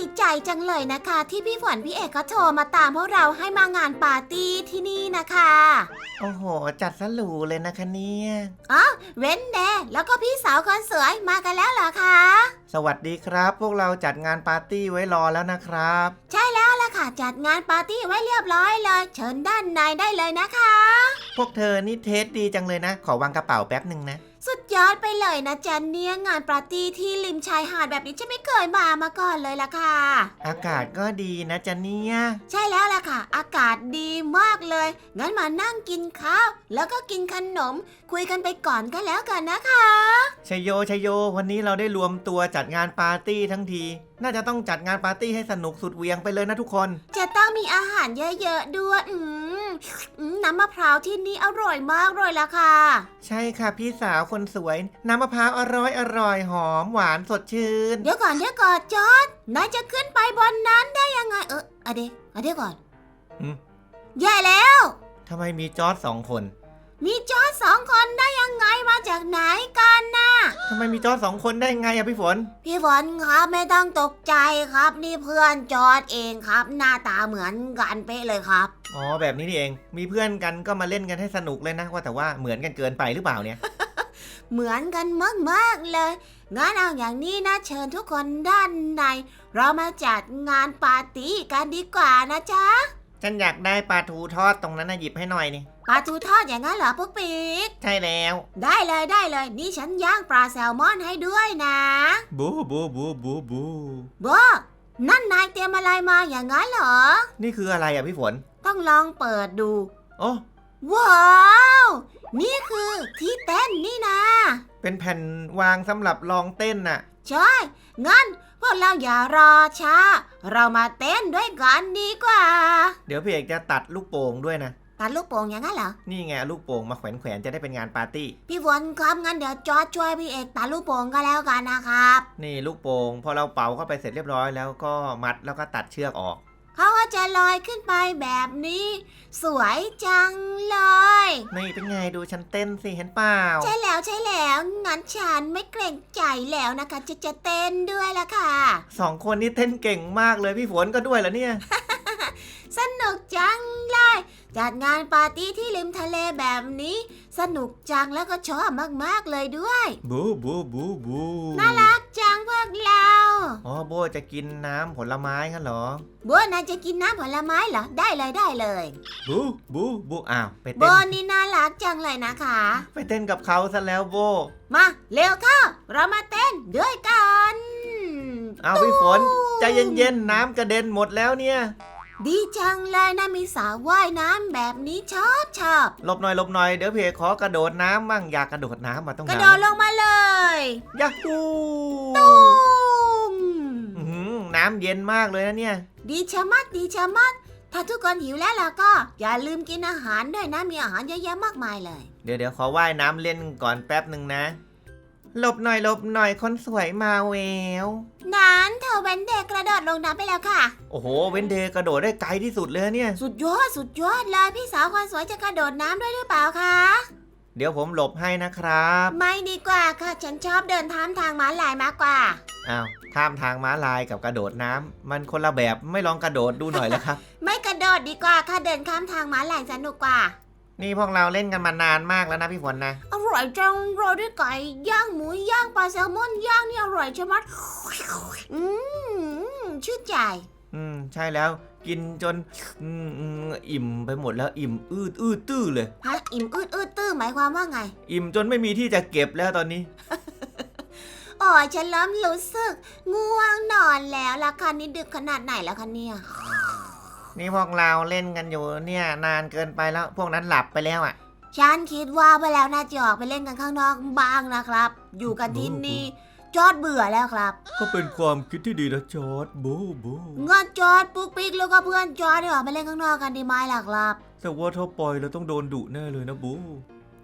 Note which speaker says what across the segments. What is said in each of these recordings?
Speaker 1: ดีใจจังเลยนะคะ ที่พี่ฝนพี่เอกเขาโทรมาตามพวกเราให้มางานปาร์ตี้ที่นี่นะคะ
Speaker 2: โอ้โห จัดสลูเลยนะคะเนี่ย
Speaker 1: เว้นแดแล้วก็พี่สาวคนสวยมากันแล้วเหรอคะ
Speaker 2: สวัสดีครับ พวกเราจัดงานปาร์ตี้ไว้รอแล้วนะครับ
Speaker 1: ใช่แล้วล่ะค่ะ จัดงานปาร์ตี้ไว้เรียบร้อยเลย เชิญด้านในได้เลยนะคะ
Speaker 2: พวกเธอนี่เทสดีจังเลยนะ ขอวางกระเป๋าแป๊บหนึ่งนะ
Speaker 1: สุดยอดไปเลยนะจันเนี่ยงานปาร์ตี้ที่ริมชายหาดแบบนี้ฉันไม่เคยมามาก่อนเลยล่ะค่ะ
Speaker 2: อากาศก็ดีนะจ๊ะเนี่ย
Speaker 1: ใช่แล้วล่ะค่ะ อากาศดีมากเลย งั้นมานั่งกินข้าวแล้วก็กินขนม คุยกันไปก่อนก็แล้วกันนะคะ
Speaker 2: ชยโยชยโย วันนี้เราได้รวมตัวจัดงานปาร์ตี้ทั้งที น่าจะต้องจัดงานปาร์ตี้ให้สนุกสุดเหวียงไปเลยนะทุกคน
Speaker 1: จะต้องมีอาหารเยอะๆด้วยอืมอืม น้ำมะพร้าวที่นี่อร่อยมากเลยล่ะค่ะ
Speaker 2: ใช่ค่ะพี่สาวคนสวย น้ำมะพร้าวอร่อยอร่อยหอมหวานสดชื่น
Speaker 1: เดี๋ยวก่อนเดี๋ยวก่อนจอร์ดนายจะขึ้นไปบนนั้นได้ยังไง เอออะเดี๋ยวอะเดี๋ยวก่อน
Speaker 2: หืม
Speaker 1: แย่แล้ว
Speaker 2: ทำไมมีจอร์ดสองคน
Speaker 1: มีจอร์ดสองคนได้ยังไงมาจากไหนกันนะ
Speaker 2: ทำไมมีจอร์ดสองคนได้ไงอะพี่ฝน
Speaker 1: พี่ฝนครับไม่ต้องตกใจครับ นี่เพื่อนจอร์ดเองครับ หน้าตาเหมือนกันเป๊ะเลยครับ
Speaker 2: อ๋อแบบนี้นี่เอง มีเพื่อนกันก็มาเล่นกันให้สนุกเลยนะ ว่าแต่ว่าเหมือนกันเกินไปหรือเปล่าเนี่ย
Speaker 1: เหมือนกันมากๆเลยงั้นเอาอย่างนี้นะเชิญทุกคนด้านใน เรามาจัดงานปาร์ตี้กันดีกว่านะจ๊ะ
Speaker 2: ฉันอยากได้ปลาทูทอดตรงนั้นนะหยิบให้หน่อยนี่
Speaker 1: ปลาทูทอดอย่างนั้นเหรอพวกปีก
Speaker 2: ใช่แล้ว
Speaker 1: ได้เลยได้เลย นี่ฉันย่างปลาแซลมอนให้ด้วยนะ
Speaker 2: บูบูบูบูบู
Speaker 1: โบนั่นนายเตรียมอะไรมาอย่างนั้นเหรอ
Speaker 2: นี่คืออะไรอะพี่ฝน
Speaker 1: ต้องลองเปิดดู
Speaker 2: โอ้
Speaker 1: ว้าว นี่คือที่เต้นนี่นะ
Speaker 2: เป็นแผ่นวางสำหรับลองเต้นน่ะ
Speaker 1: ใช่ งั้น พวกเราอย่ารอช้า เรามาเต้นด้วยกันดีกว่า
Speaker 2: เดี๋ยวพี่เอกจะตัดลูกโป่งด้วยนะ
Speaker 1: ตัดลูกโป่งอย่างนั้นเหรอ
Speaker 2: นี่ไงลูกโป่งมาแขวนแขวนๆจะได้เป็นงานปาร์ตี้
Speaker 1: พี่ฝนครับงั้นเดี๋ยวจอร์จช่วยพี่เอกตัดลูกโป่งก็แล้วกันนะครับ
Speaker 2: นี่ลูกโป่งพอเราเป่าเข้าไปเสร็จเรียบร้อยแล้วก็มัดแล้วก็ตัดเชือกออก
Speaker 1: เขาก็ จะลอยขึ้นไปแบบนี้ สวยจังเลย
Speaker 2: นี่เป็นไงดูฉันเต้นสิเห็นเปล่า
Speaker 1: ใช่แล้วใช่แล้วงั้นฉันไม่เกรงใจแล้วนะคะ จะจะเต้นด้วยละค่ะ
Speaker 2: สองคนนี้เต้นเก่งมากเลยพี่ฝนก็ด้วยเหรอเนี่ย
Speaker 1: สนุกจังเลย จัดงานปาร์ตี้ที่ริมทะเลแบบนี้ สนุกจังแล้วก็ชอบมากๆเลยด้วย
Speaker 2: บูบูบูบู
Speaker 1: น่ารักจังพวกเรา
Speaker 2: อ๋อโบจะกินน้ำผลไม้กันเหรอ
Speaker 1: บัวนายจะกินน้ำผลไม้เหรอ ได้เลยได้เลย
Speaker 2: บูบูบูอ้าวไป
Speaker 1: โบ
Speaker 2: เต้น
Speaker 1: นี่น่ารักจังเลยนะคะ
Speaker 2: ไปเต้นกับเขาซะแล้วโบ
Speaker 1: มาเร็วเข้า เรามาเต้นด้วยกัน
Speaker 2: เอาพี่ฝนใจเย็นๆน้ำกระเด็นหมดแล้วเนี่ย
Speaker 1: ดีจังเลยนะมีสระว่ายน้ำแบบนี้ชอบชอบ
Speaker 2: หลบหน่อยหลบหน่อยเดี๋ยวเพขอกระโดดน้ำมั่งอยากกระโดดน้ำมาต้อง
Speaker 1: กระ
Speaker 2: น้
Speaker 1: โดดลงมาเลยำ
Speaker 2: ยักฮู
Speaker 1: ตุ้ม
Speaker 2: อื้อหือ น้ำเย็นมากเลยนะเนี่ย
Speaker 1: ดีชะมัดดีชะมัด ถ้าทุกคนหิวแล้วล่ะก็ อย่าลืมกินอาหารด้วยนะ มีอาหารเยอะแยะมากมายเลย
Speaker 2: เดี๋ยวเดี๋ยวขอว่ายน้ำเล่นก่อนแป๊บหนึ่งนะ หลบหน่อยหลบหน่อยคนสวยมาแวว
Speaker 1: นั้นเธอเว้นเด็กกระโดดลงน้ำไปแล้วค่ะ
Speaker 2: โอ้โห เว้นเดย์กระโดดได้ไกลที่สุดเลยเนี่ย
Speaker 1: สุดยอดสุดยอดเลยพี่สาวคนสวยจะกระโดดน้ำด้วยหรือเปล่าคะ
Speaker 2: เดี๋ยวผมหลบให้นะครับ
Speaker 1: ไม่ดีกว่าค่ะ ฉันชอบเดินทามทางม้าลายมากกว่า
Speaker 2: อ้าวข้ามทางม้าลายกับกระโดดน้ำมันคนละแบบไม่ลองกระโดดดูหน่อยแล้วครับ
Speaker 1: ไม่กระโดดดีกว่าค่ะเดินข้ามทางม้าลายสนุกกว่า
Speaker 2: นี่พวกเราเล่นกันมานานมากแล้วนะพี่ฝนนะ
Speaker 1: อร่อยจังโรยด้วยไก่ย่างหมูย่างปลาแซลมอนย่างนี่อร่อยใช่ไหมยอืมชื่นใจ
Speaker 2: อืม ใช่แล้ว กินจนอืมอืมอิ่มไปหมดแล้วอิ่มอืดอืดตื้อเลย
Speaker 1: ฮะอิ่มอืดอืดตื้อหมายความว่าไง
Speaker 2: อิ่มจนไม่มีที่จะเก็บแล้วตอนนี้
Speaker 1: โอ้ยฉันเริ่มรู้สึก ง่วงนอนแล้วล่ะค่ะนี่ดึกขนาดไหนแล้วคะเนี่ย
Speaker 2: นี่พวกเราเล่นกันอยู่เนี่ยนานเกินไปแล้ว พวกนั้นหลับไปแล้วอะ
Speaker 1: ฉันคิดว่าไปแล้วน่าจะออกไปเล่นกันข้างนอกบ้างนะครับ อยู่กันที่นี่ จอดเบื่อแล้วครับ
Speaker 2: ก็เป็นความคิดที่ดีนะจอร์ดบูบู
Speaker 1: งอนจอดปุ๊กปิ๊กแล้วก็เพื่อนจอดเดี๋ยวออกไปเล่นข้างนอกกันดีไหมล่ะครับ
Speaker 2: แต่ว่าถ้าปล่อยเราต้องโดนดุแน่เลยนะบู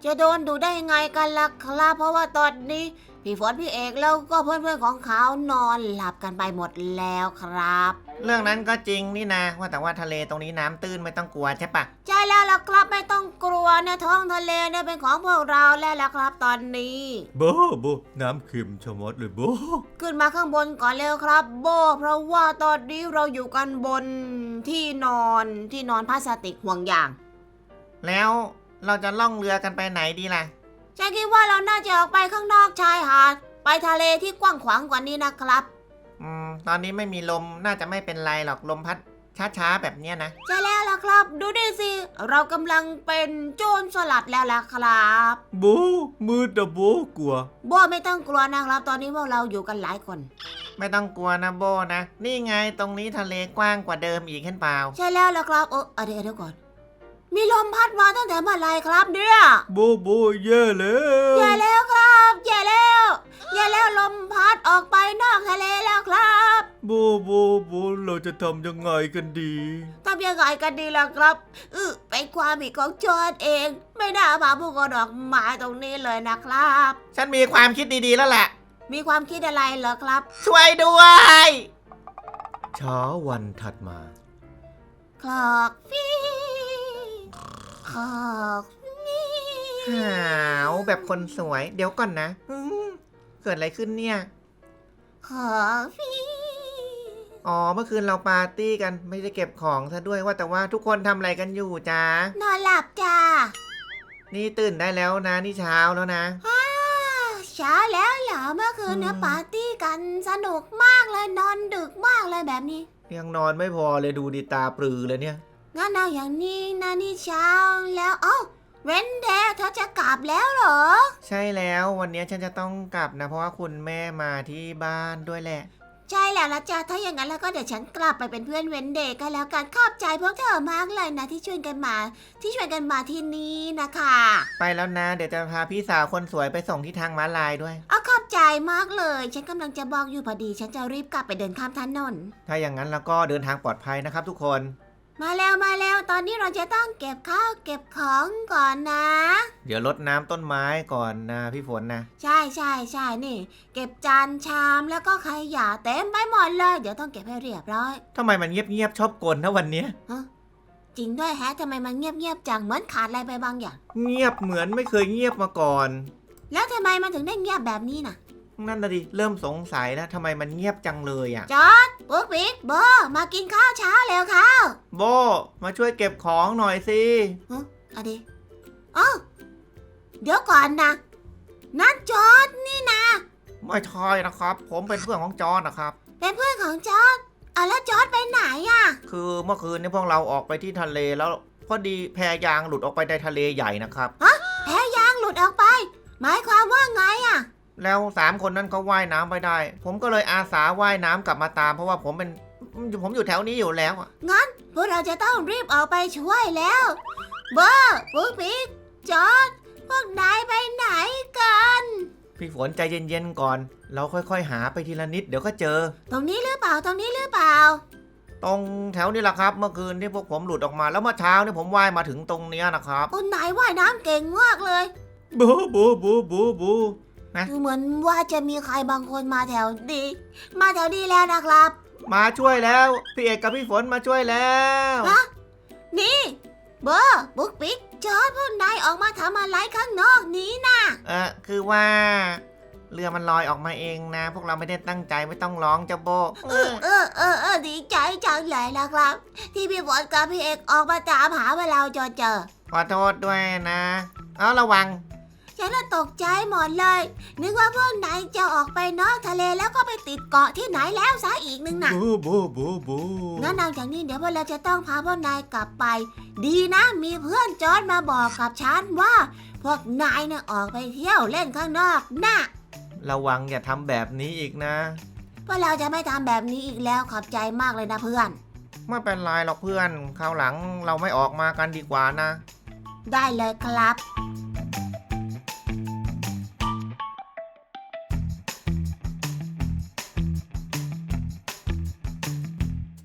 Speaker 1: จจะโดนดูได้ยังไงกันล่ะครับเพราะว่าตอนนี้พี่ฝนพี่เอกแล้วก็เพื่อนๆของเขานอนหลับกันไปหมดแล้วครับ
Speaker 2: เรื่องนั้นก็จริงนี่นะ ว่าแต่ว่าทะเลตรงนี้น้ำตื้นไม่ต้องกลัวใช่ปะ
Speaker 1: ใช่แล้วล่ะครับไม่ต้องกลัวนะท้องทะเลเนี่ยเป็นของพวกเราแล้วล่ะครับตอนนี้
Speaker 2: โบโบน้ำเค็มชะมดเลยโบ
Speaker 1: ขึ้นมาข้างบนก่อนเร็วครับ โบ เพราะว่าตอนนี้เราอยู่กันบนที่นอนที่นอนพลาสติกห่วงยาง
Speaker 2: แล้ว เราจะล่องเรือกันไปไหนดีล่ะ
Speaker 1: ฉันคิดว่าเราน่าจะออกไปข้างนอกชายหาด ไปทะเลที่กว้างขวางกว่านี้นะครับ
Speaker 2: อืม ตอนนี้ไม่มีลมน่าจะไม่เป็นไรหรอกลมพัดช้าๆแบบเนี้ยนะ
Speaker 1: ใช่แล้วล่ะครับ ดูดิสิ เรากำลังเป็นโจรสลัดแล้วล่ะครับ
Speaker 2: โบมืดอะโบกลัว
Speaker 1: โบไม่ต้องกลัวนะครับ ตอนนี้พวกเราอยู่กันหลายคน
Speaker 2: ไม่ต้องกลัวนะโบนะ นี่ไงตรงนี้ทะเลกว้างกว่าเดิมอีกเห็นเปล่า
Speaker 1: ใช่แล้วล่ะครับเออเอาเดี๋ยวเดี๋ยวก่อน มีลมพัดมาตั้งแต่เมื่อไหรครับเนี่ย
Speaker 2: โบโบแย่แล้ว
Speaker 1: แย่แล้วครับแย่แล้วแย่แล้วลมพัดออกไปนอกทะเลแล้วครับ
Speaker 2: โบโบโบเราจะทำยังไงกันดี
Speaker 1: ทำยังไงกันดีล่ะครับอือเป็นความผิดของจอร์ดเอง ไม่น่าพาผู้คนออกมาตรงนี้เลยนะครับ
Speaker 2: ฉันมีความคิดดีๆแล้วแหละ
Speaker 1: มีความคิดอะไรเหรอครับ
Speaker 2: ช่วยด้วย เช้าวันถัดมา
Speaker 1: คลอกฟีคล อกฟี
Speaker 2: หาวแบบคนสวย เดี๋ยวก่อนนะอืมเกิดอะไรขึ้นเนี่ย
Speaker 1: คลอกฟี
Speaker 2: อ๋อเมื่อคืนเราปาร์ตี้กันไม่ได้เก็บของซะด้วยว่าแต่ว่าทุกคนทำอะไรกันอยู่จ้าน
Speaker 1: อนหลับจ้า
Speaker 2: นี่ตื่นได้แล้วนะนี่เช้าแล้วนะ
Speaker 1: อ้าวเช้าแล้วเหรอเมื่อคืนเนี่ย
Speaker 2: อืม
Speaker 1: ปาร์ตี้กันสนุกมากเลยนอนดึกมากเลยแบบนี้
Speaker 2: ยังนอนไม่พอเลยดูดิตาปลือเลยเนี่ย
Speaker 1: งั้นเอาอย่างนี้นะนี่เช้าแล้วเอ้าเว้นเดย์เธอจะกลับแล้วเหรอ
Speaker 2: ใช่แล้ววันนี้ฉันจะต้องกลับนะ เพราะว่าคุณแม่มาที่บ้านด้วยแหละ
Speaker 1: ใช่แล้วละจ้าถ้าอย่างนั้นแล้วก็เดี๋ยวฉันกลับไปเป็นเพื่อนเว้นเดย์ก็แล้วกันขอบใจพวกเธอมากเลยนะ ที่ช่วยกันมา ที่ช่วยกันมาที่นี่นะคะ
Speaker 2: ไปแล้วนะ เดี๋ยวจะพาพี่สาวคนสวยไปส่งที่ทางม้าลายด้วย
Speaker 1: เอาขอบใจมากเลย ฉันกำลังจะบอกอยู่พอดี ฉันจะรีบกลับไปเดินข้ามถนน
Speaker 2: ถ้าอย่างนั้นแล้วก็เดินทางปลอดภัยนะครับทุกคน
Speaker 1: มาแล้วมาแล้วตอนนี้เราจะต้องเก็บข้าวเก็บของก่อนนะ
Speaker 2: เดี๋ยวรดน้ำต้นไม้ก่อนนะพี่ฝนนะ
Speaker 1: ใช่ใช่ใช่นี่ เก็บจานชามแล้วก็ขยะเต็มไปหมดเลย เดี๋ยวต้องเก็บให้เรียบร้อย
Speaker 2: ทำไมมันเงียบๆชอบกลนะวันเนี้ย
Speaker 1: จริงด้วยแฮะทำไมมันเงียบๆจังเหมือนขาดอะไรไปบางอย่าง
Speaker 2: เงียบเหมือนไม่เคยเงียบมาก่อน
Speaker 1: แล้วทำไมมันถึงได้เงียบแบบนี้น่ะ
Speaker 2: นั่นน่ะดิเริ่มสงสัยแล้วทำไมมันเงียบจังเลยอะ
Speaker 1: จอร์ด ปุ๊กปิ๊กโบมากินข้าวเช้าเร็วข้าว
Speaker 2: โบมาช่วยเก็บของหน่อยสิ
Speaker 1: อะดีเอ้าเดี๋ยวก่อนนะนั่นจอร์ดนี่นะ
Speaker 2: ไม่ใช่นะครับ ผมเป็นเพื่อนของจอร์นนะครับ
Speaker 1: เป็นเพื่อนของจอร์ดอะแล้วจอร์ดไปไหนอะ
Speaker 2: คือเมื่อคืนนี้พวกเราออกไปที่ทะเลแล้วพอดีแพยางหลุดออกไปในทะเลใหญ่นะครับ
Speaker 1: แพ้ยางหลุดออกไป หมายความว่าไงอะ
Speaker 2: แล้วสามคนนั้นเขาว่ายน้ำไปได้ ผมก็เลยอาสาว่ายน้ำกลับมาตาม เพราะว่าผมเป็นผมอยู่แถวนี้อยู่แล้วอะ
Speaker 1: งั้นพวกเราจะต้องรีบออกไปช่วยแล้วเบอร์ปุ๊กปิ๊กจอร์ดพวกนายไปไหนกัน
Speaker 2: พี่ฝนใจเย็นๆก่อน เราค่อยๆ หาไปทีละนิดเดี๋ยวก็เจอ
Speaker 1: ตรงนี้หรือเปล่าตรงนี้หรือเปล่า
Speaker 2: ตรงแถวนี้แหละครับ เมื่อคืนที่พวกผมหลุดออกมาแล้วเมื่อเช้านี่ผมว่ายมาถึงตรงเนี้ยนะครับ
Speaker 1: คุณนายว่ายน้ำเก่งมากเลย
Speaker 2: บูบูบูบูบู นะ
Speaker 1: ดูเหมือนว่าจะมีใครบางคนมาแถวนี้มาแถวนี้แล้วนะครับ
Speaker 2: มาช่วยแล้ว พี่เอกกับพี่ฝนมาช่วยแล้ว
Speaker 1: ฮะ นี่ เบอร์ปุ๊กปิ๊กจอร์ดพวกนายออกมาทำอะไรข้างนอกนี้นะ
Speaker 2: เออคือว่า เรือมันลอยออกมาเองนะ พวกเราไม่ได้ตั้งใจไม่ต้องร้องเจ้าโบเอ
Speaker 1: เอ
Speaker 2: อ
Speaker 1: อเออเออเออดีใจจังเลยนะครับ ที่พี่ฝนกับพี่เอกออกมาตามหาว่าเราจนเจอ
Speaker 2: ขอโทษด้วยนะ เอาระวัง
Speaker 1: ฉันน่ะตกใจหมดเลย นึกว่าพวกนายจะออกไปนอกทะเลแล้วก็ไปติดเกาะที่ไหนแล้วซะอีกนึงน่ะ
Speaker 2: บูบูบูบู
Speaker 1: งั้นเอาจากนี้เดี๋ยวพวกเราจะต้องพาพวกนายกลับไป ดีนะมีเพื่อนจอร์ดมาบอกกับฉันว่า พวกนายเนี่ยออกไปเที่ยวเล่นข้างนอกนะ
Speaker 2: ระวังอย่าทำแบบนี้อีกนะ
Speaker 1: พวกเราจะไม่ทำแบบนี้อีกแล้วขอบใจมากเลยนะเพื่อน
Speaker 2: ไม่เป็นไรหรอกเพื่อนคราวหลังเราไม่ออกมากันดีกว่านะ
Speaker 1: ได้เลยครับ